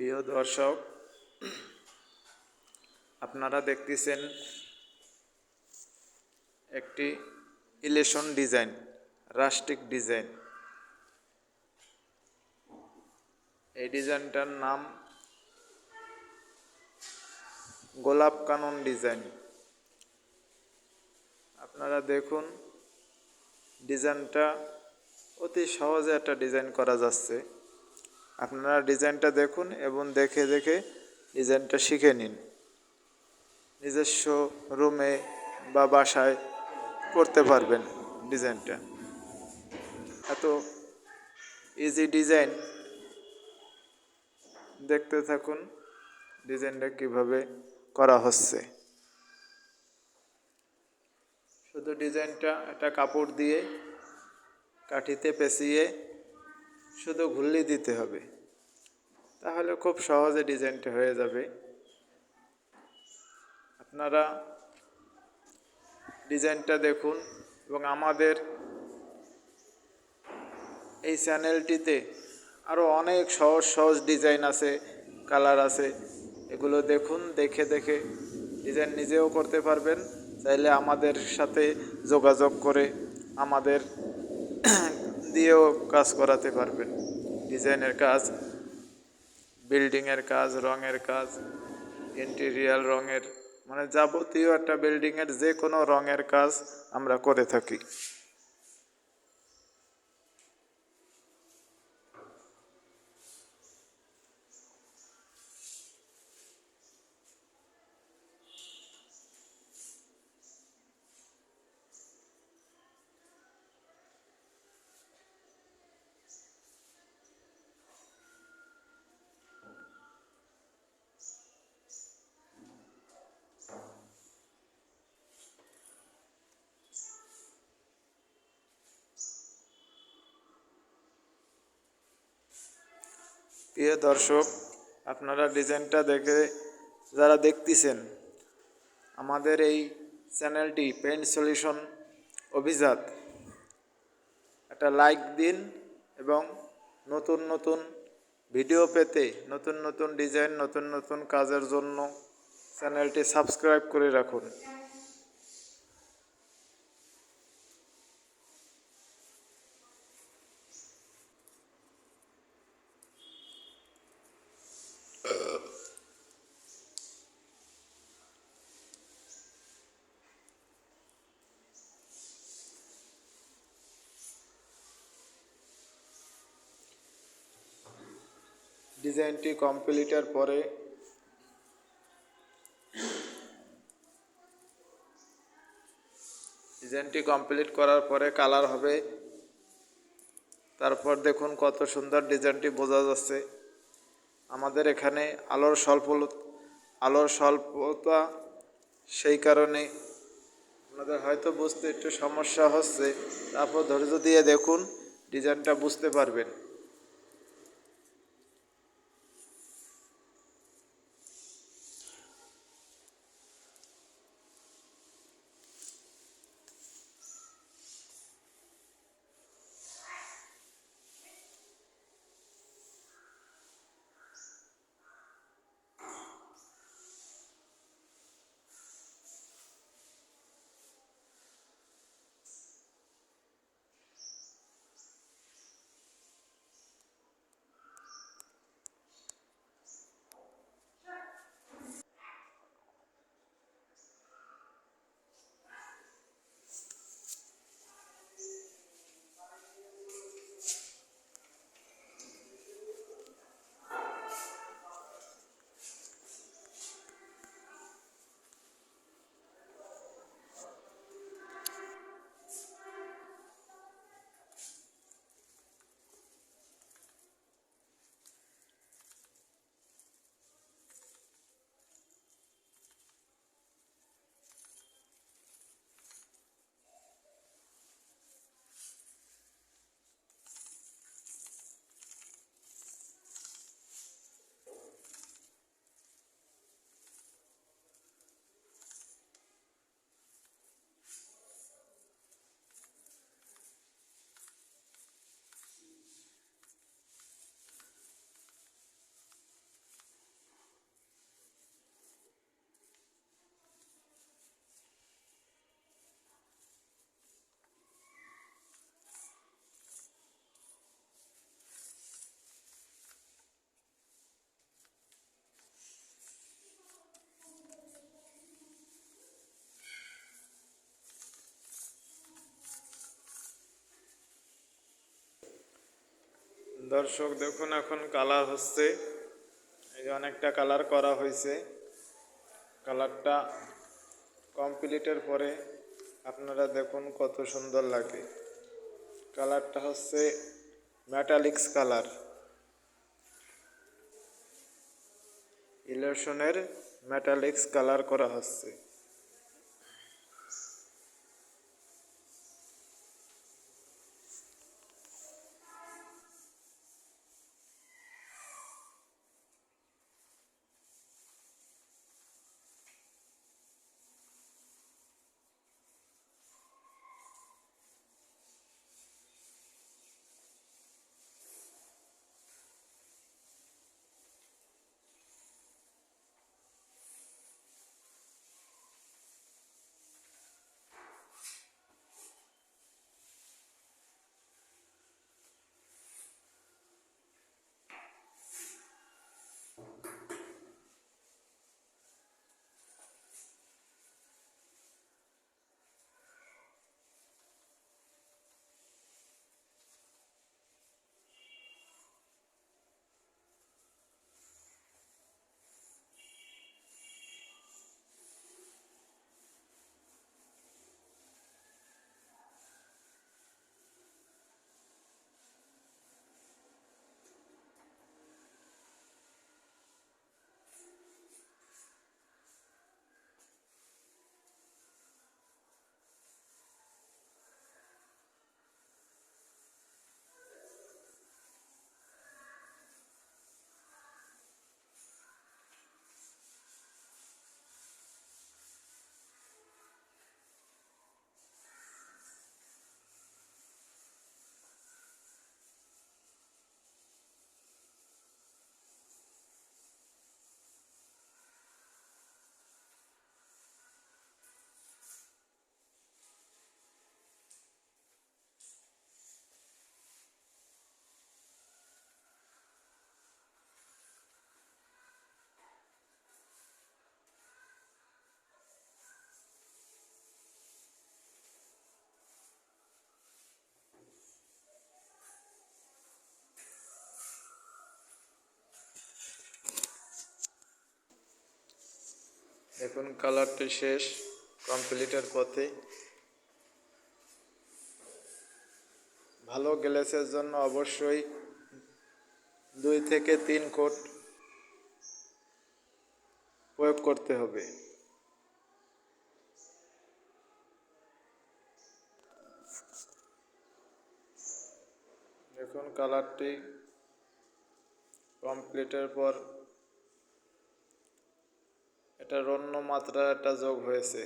প্রিয় দর্শক, আপনারা দেখতেছেন একটি ইলেকশন ডিজাইন রাষ্ট্রিক ডিজাইন এই ডিজাইনটার নাম গোলাপ কানন ডিজাইন আপনারা দেখুন ডিজাইনটা অতি সহজে একটা ডিজাইন করা যাচ্ছে। আপনারা ডিজাইনটা দেখুন এবং দেখে দেখে ডিজাইনটা শিখে নিন। নিজস্ব রুমে বা বাসায় করতে পারবেন ডিজাইনটা। এত ইজি ডিজাইন দেখতে থাকুন ডিজাইনটা কীভাবে করা হচ্ছে। শুধু ডিজাইনটা একটা কাপড় দিয়ে, কাঠিতে পেঁচিয়ে শুধু ঘুল্লি দিতে হবে। তাহলে খুব সহজে ডিজাইনটা হয়ে যাবে। আপনারা ডিজাইনটা দেখুন এবং আমাদের এই চ্যানেলটিতে আরও অনেক সহজ সহজ ডিজাইন আছে কালার আছে। এগুলো দেখুন, দেখে দেখে ডিজাইন নিজেও করতে পারবেন। চাইলে আমাদের সাথে যোগাযোগ করে আমাদের দিয়েও কাজ করাতে পারবেন। ডিজাইনের কাজ, বিল্ডিংয়ের কাজ, রঙের কাজ ইন্টেরিয়াল রঙের মানে যাবতীয় একটা বিল্ডিংয়ের যে কোনো রঙের কাজ আমরা করে থাকি। প্রিয় দর্শক, আপনারা ডিজাইনটা দেখে যারা দেখতেছেন, আমাদের এই চ্যানেলটি পেন্ট সলিউশন অভিজাত। একটা লাইক দিন এবং নতুন নতুন ভিডিও পেতে, নতুন নতুন ডিজাইন নতুন নতুন কাজের জন্য চ্যানেলটি সাবস্ক্রাইব করে রাখুন। ডিজাইনটি কমপ্লিটের পরে ডিজাইনটি কমপ্লিট করার পরে কালার হবে। তারপর দেখুন কত সুন্দর ডিজাইনটি বোঝা যাচ্ছে। আমাদের এখানে আলোর স্বল্প আলোর স্বল্পতা সেই কারণে আপনাদের হয়তো বুঝতে একটু সমস্যা হচ্ছে। তারপর ধৈর্য দিয়ে দেখুন, ডিজাইনটা বুঝতে পারবেন। দর্শক দেখুন এখন কালার হচ্ছে। এই যে অনেকটা কালার করা হয়েছে। কালারটা কমপ্লিটের পরে আপনারা দেখুন কত সুন্দর লাগে। কালারটা হচ্ছে ম্যাটালিক্স কালার ইলেকশনের ম্যাটালিক্স কালার করা হচ্ছে। এখন কালারটি শেষ, কমপ্লিটের পথে। ভালো গ্লেসের জন্য অবশ্যই দুই থেকে তিন কোট প্রয়োগ করতে হবে। এখন কালারটি কমপ্লিটের পর এটার অন্য মাত্রা একটা যোগ হয়েছে।